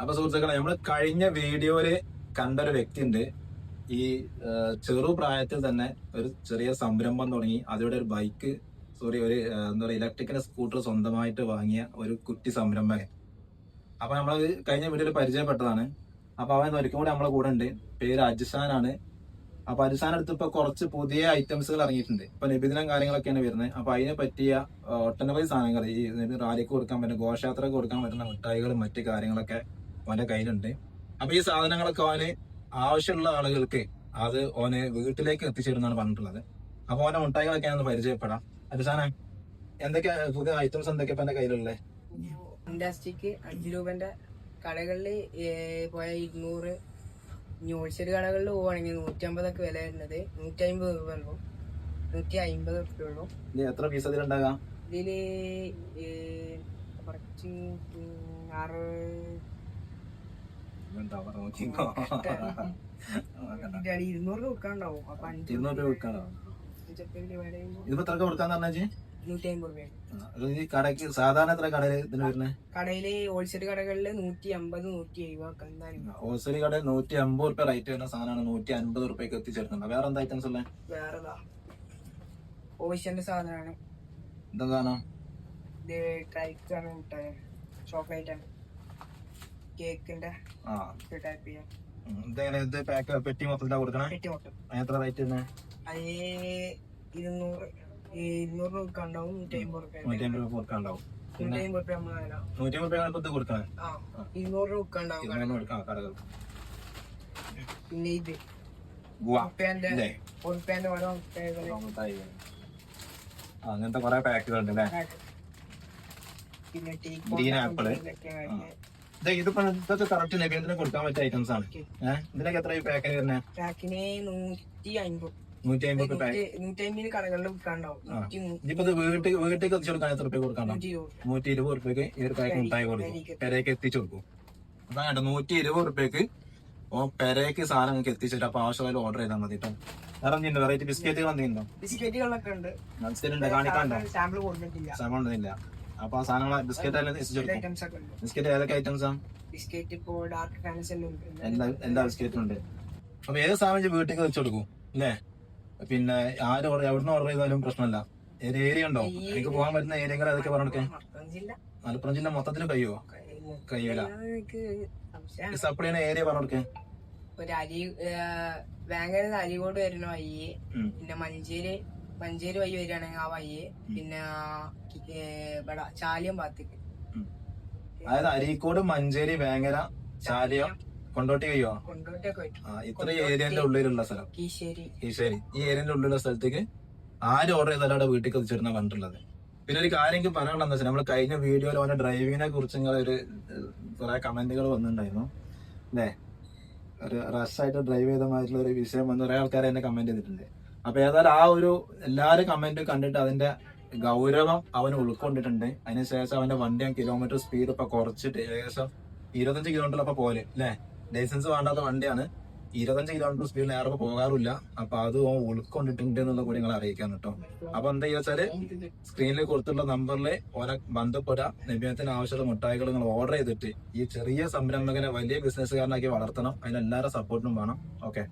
അപ്പൊ സുഹൃത്തുക്കളെ നമ്മൾ കഴിഞ്ഞ വീഡിയോയിൽ കണ്ട ഒരു വ്യക്തി ഉണ്ട് ഈ ചെറു പ്രായത്തിൽ തന്നെ ഒരു ചെറിയ സംരംഭം തുടങ്ങി. അതിലൂടെ ഒരു ബൈക്ക് സോറി ഒരു എന്താ പറയുക ഇലക്ട്രിക്കൽ സ്കൂട്ടർ സ്വന്തമായിട്ട് വാങ്ങിയ ഒരു കുട്ടി സംരംഭകൻ. അപ്പൊ നമ്മൾ കഴിഞ്ഞ വീഡിയോയിൽ പരിചയപ്പെട്ടതാണ്. അപ്പൊ അവൻ ഒരിക്കലും കൂടി നമ്മളെ കൂടെ ഉണ്ട്. പേര് അജിസാനാണ്. അപ്പൊ അജിസാൻ അടുത്ത് ഇപ്പൊ കുറച്ച് പുതിയ ഐറ്റംസുകൾ ഇറങ്ങിയിട്ടുണ്ട്. ഇപ്പൊ നിബിധനം കാര്യങ്ങളൊക്കെയാണ് വരുന്നത്. അപ്പൊ അതിനെ പറ്റിയ ഒട്ടനവധി സാധനങ്ങൾ ഈ റാലിക്ക് കൊടുക്കാൻ പറ്റുന്ന ഘോഷയാത്രക്ക് കൊടുക്കാൻ പറ്റുന്ന മിഠായികളും മറ്റു കാര്യങ്ങളൊക്കെ അവന്റെ കയ്യിലുണ്ട്. അപ്പൊ ഈ സാധനങ്ങളൊക്കെ അവന് ആവശ്യമുള്ള ആളുകൾക്ക് അത് ഓന് വീട്ടിലേക്ക് എത്തിച്ചേരുന്നാണ് പറഞ്ഞിട്ടുള്ളത്. അപ്പൊ ഓനെ മുട്ടായികളൊക്കെ ഒന്ന് പരിചയപ്പെടാം. അജിസാനെ എന്തൊക്കെ പുതിയ ഐറ്റംസ് എന്തൊക്കെ ഇപ്പൊ എന്റെ കയ്യിലുള്ളത്? ഇൻഡസ്ട്രിക്ക് അഞ്ച് രൂപന്റെ കടകളിൽ പോയ ഇരുന്നൂറ്. ഹോൾസെയിൽ കടകളിൽ പോവാണെങ്കിൽ നൂറ്റി അമ്പതൊക്കെ വില വരുന്നത്. നൂറ്റി അമ്പത് രൂപ ഉള്ളൂ. നൂറ്റി അമ്പത് റുപ്യ ഉള്ളൂ എത്ര പീസ് അതിലുണ്ടാകാം ഇതിൽ കുറച്ച് ആറ് ഇരുന്നൂറ് അഞ്ച് ഇരുന്നൂറ് ചെയ്യുമ്പോ ഇതിപ്പോ എത്ര കൊടുക്കാന്ന് പറഞ്ഞാ നൂറ്റി അമ്പത് രൂപ ഈ കടക്ക് സാധാരണ എത്ര കടയിൽ കടയിൽ ഹോൾസെയിൽ കടകളിൽ നൂറ്റി അമ്പത് നൂറ്റി എഴുപത് ഹോൾസെയിൽ കടയിൽ നൂറ്റി അമ്പത് റുപ്യ റേറ്റ് വരുന്ന സാധനമാണ് നൂറ്റി അൻപത് റുപ്യക്ക് എത്തിച്ചേർക്കുന്നത്. വേറെ എന്താ ഐറ്റംസ് ഉള്ളത് വേറെതാ? ഓയിഷ്യന്റെ സാധനമാണ്. എന്താ സാധനം? ചോക്ലേറ്റ് ആണ്. കേക്കിന്റെ ടൈപ്പ് ചെയ്യാം. ഉം. ഇതെങ്ങനെ ഇത് പാക്ക് പെട്ടി മൊത്തത്തിലാ കൊടുക്കണേ? പെട്ടി മൊത്തം. എത്ര റേറ്റ് തന്നെ അത് ഇരുന്നൂറ് ഈ ഇരുന്നൂറ് രൂപ ഉണ്ടാവും നൂറ്റി അമ്പത് റുപ്യ നൂറ്റി അമ്പത് രൂപ കൊടുക്കാണ്ടാവും നൂറ്റി അമ്പത് റുപ്യ നൂറ്റി അമ്പത് രൂപ ഇത് കൊടുക്കണേ? ഇരുന്നൂറ് രൂപ കൊടുക്കാം കടകൾ പിന്നെ അങ്ങനത്തെ കൊറേ പാക്കുകൾ ഉണ്ട് അല്ലേ ഗ്രീൻ ആപ്പിൾ. ഇതിപ്പോ ഇതൊക്കെ കറക്റ്റ് നബീന്ദ്രന് കൊടുക്കാൻ പറ്റിയ ഐറ്റംസ് ആണ്. ഏഹ് ഇതിനൊക്കെ എത്ര പാക്കിന് വരുന്നത് പാക്കിന് നൂറ്റി അമ്പത് നൂറ്റി അമ്പത് പാക്ക് നൂറ്റി അമ്പത് കടകളിൽ വിൽക്കാണ്ടാവും നൂറ്റി മൂ- ഇനിയിപ്പോ ഇത് വീട്ടിൽ വീട്ടിലേക്ക് എത്തിച്ചു കൊടുക്കാൻ എത്ര രൂപ കൊടുക്കാണ്ടാവും നൂറ്റി ഇരുപത്. റുപ്യക്ക് ഈ ഒരു പാക്ക് മുട്ടായി കൊടുക്കും. പെരേക്ക് എത്തിച്ചു കൊടുക്കും. അതാണ് നൂറ്റി ഇരുപത് റുപ്യക്ക് ഓ പെരേക്ക് സാധനം നിങ്ങൾക്ക് എത്തിച്ചിട്ട് അപ്പൊ ആവശ്യമായ ഓർഡർ ചെയ്താൽ മതി കേട്ടോ. വേറെ വെറൈറ്റി ബിസ്ക്കറ്റുകൾ എന്തെങ്കിലും ബിസ്ക്കറ്റുകളൊക്കെ ഉണ്ട്. ബിസ്ക്കറ്റ് ഉണ്ട്. കാണിക്കാണ്ടോ സാമ്പിൾ കൊടുത്തിട്ടില്ല അപ്പൊ ആ സാധനങ്ങൾ ബിസ്ക്കറ്റ് എല്ലാം എത്തിച്ചു കൊടുക്കും. ഐറ്റംസ് ഒക്കെ ഉണ്ട്. ബിസ്ക്കറ്റ് ഏതൊക്കെ ഐറ്റംസാ ബിസ്ക്കറ്റ് ഇപ്പോ ഡാർക്ക് ഫാൻസ് എല്ലാം എല്ലാ ബിസ്ക്കറ്റും ഉണ്ട്? അപ്പൊ ഏത് സാധനം വീട്ടിലേക്ക് വെച്ചു കൊടുക്കും? അല്ലേ? പിന്നെ ആര് ഓർഡർ എവിടുന്ന് ഓർഡർ ചെയ്താലും പ്രശ്നമല്ല. ഏത് ഏരിയ ഉണ്ടോ? എനിക്ക് പോകാൻ പറ്റുന്ന ഏരിയ ഏതൊക്കെ പറഞ്ഞെടുക്കേ മലപ്പുറം ജില്ല. മൊത്തത്തിൽ കഴിയുമോ കഴിയൂല സപ്ലൈ ചെയ്യുന്ന ഏരിയ പറഞ്ഞെടുക്കേ ഒരു അരി വേങ്ങര അരികോട് വരണോ വഴി ഉം. പിന്നെ മഞ്ചേരി മഞ്ചേരി വഴി വരികയാണെങ്കിൽ ആ വഴി പിന്നെ ഇവിടെ ചാലിയം ഭാഗത്തേക്ക്. അതായത് അരീക്കോട് മഞ്ചേരി വേങ്ങര ചാലിയം കൊണ്ടോട്ടി ആ ഇത്ര ഏരിയന്റെ ഉള്ളിലുള്ള സ്ഥലം. കീശ്ശേരി ഈ ഈ ഏരിയന്റെ ഉള്ളിലുള്ള സ്ഥലത്തേക്ക് ആര് ഓർഡർ ചെയ്താലും അവിടെ വീട്ടിൽ എത്തിച്ചിരുന്ന കണ്ടുള്ളത്. പിന്നെ ഒരു കാര്യം എനിക്ക് പറയാനുള്ളത് വെച്ചാൽ നമ്മൾ കഴിഞ്ഞ വീഡിയോയിൽ അവന്റെ ഡ്രൈവിങ്ങിനെ കുറിച്ച് ഒരു കുറെ കമന്റുകൾ വന്നിട്ടുണ്ടായിരുന്നു. അല്ലേ? ഒരു റഷായിട്ട് ഡ്രൈവ് ചെയ്ത മാതിരിയുള്ള ഒരു വിഷയം വന്ന് കുറെ ആൾക്കാർ എന്നെ കമന്റ് ചെയ്തിട്ടുണ്ട്. അപ്പൊ ഏതായാലും ആ ഒരു എല്ലാരും കമന്റ് കണ്ടിട്ട് അതിന്റെ ഗൗരവം അവൻ ഉൾക്കൊണ്ടിട്ടുണ്ട്. അതിനുശേഷം അവന്റെ വണ്ടി കിലോമീറ്റർ സ്പീഡ് ഇപ്പൊ കുറച്ചിട്ട് ഏകദേശം ഇരുപത്തഞ്ച് കിലോമീറ്റർ അപ്പൊ പോലെ അല്ലേ ലൈസൻസ് വേണ്ടാത്ത വണ്ടിയാണ്. ഇരുപത്തഞ്ച് കിലോമീറ്റർ സ്പീഡിൽ ഏറെ പോകാറില്ല അപ്പൊ അത് ഉൾക്കൊണ്ടിട്ടുണ്ട് എന്നുള്ള കൂടി നിങ്ങൾ അറിയിക്കാൻ കേട്ടോ അപ്പൊ എന്താ വെച്ചാൽ സ്ക്രീനിൽ കൊടുത്തിട്ടുള്ള നമ്പറിൽ ഓരോ ബന്ധപ്പെടാ. നിബിയത്തിന് ആവശ്യമുള്ള മുട്ടായികൾ നിങ്ങൾ ഓർഡർ ചെയ്തിട്ട് ഈ ചെറിയ സംരംഭകനെ വലിയ ബിസിനസ്സുകാരനാക്കി വളർത്തണം. അതിന് എല്ലാവരുടെ സപ്പോർട്ടും വേണം. ഓക്കെ